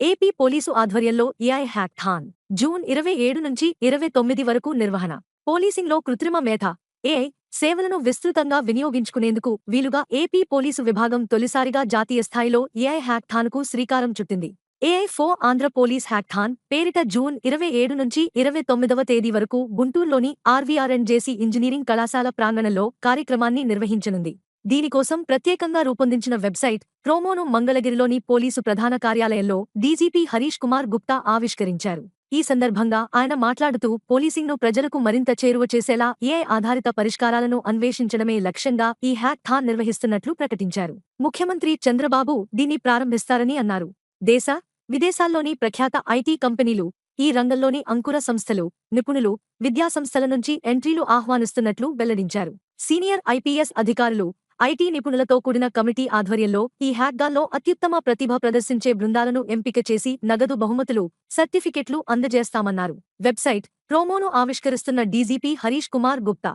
AP police ఆధ్వర్యంలో AI hackathon June ఇరవై ఏడు నుంచి ఇరవై తొమ్మిది వరకు నిర్వహణ. పోలీసింగ్లో కృత్రిమ మేధ ఏఐ సేవలను విస్తృతంగా వినియోగించుకునేందుకు వీలుగా ఏపీ పోలీసు విభాగం తొలిసారిగా జాతీయ స్థాయిలో ఏఐ హ్యాక్థాన్కు శ్రీకారం చుట్టింది. AI for Andhra police hackathon పేరిట జూన్ ఇరవై ఏడు నుంచి ఇరవై తొమ్మిదవ తేదీ వరకు గుంటూరులోని ఆర్వీఆర్ఎన్ జేసీ ఇంజనీరింగ్ కళాశాల ప్రాంగణంలో కార్యక్రమాన్ని నిర్వహించనుంది. దీనికోసం ప్రత్యేకంగా రూపొందించిన వెబ్సైట్ ప్రోమోను మంగళగిరిలోని పోలీసు ప్రధాన కార్యాలయంలో డీజీపీ హరీష్ కుమార్ గుప్తా ఆవిష్కరించారు. ఈ సందర్భంగా ఆయన మాట్లాడుతూ పోలీసింగ్ను ప్రజలకు మరింత చేరువ చేసేలా ఏ ఆధారిత పరిష్కారాలను అన్వేషించడమే లక్ష్యంగా ఈ హ్యాక్ థాన్ నిర్వహిస్తున్నట్లు ప్రకటించారు. ముఖ్యమంత్రి చంద్రబాబు దీన్ని ప్రారంభిస్తారని అన్నారు. దేశ విదేశాల్లోని ప్రఖ్యాత ఐటీ కంపెనీలు ఈ రంగంలోని అంకుర సంస్థలు నిపుణులు విద్యాసంస్థల నుంచి ఎంట్రీలు ఆహ్వానిస్తున్నట్లు వెల్లడించారు. సీనియర్ ఐపీఎస్ అధికారులు ఐటీ నిపుణులతో కూడిన కమిటీ ఆధ్వర్యంలో ఈ హ్యాక్గాల్లో అత్యుత్తమ ప్రతిభ ప్రదర్శించే బృందాలను ఎంపిక చేసి నగదు బహుమతులు సర్టిఫికెట్లు అందజేస్తామన్నారు. వెబ్సైట్ ప్రోమోను ఆవిష్కరిస్తున్న డీజీపీ హరీష్ కుమార్ గుప్తా.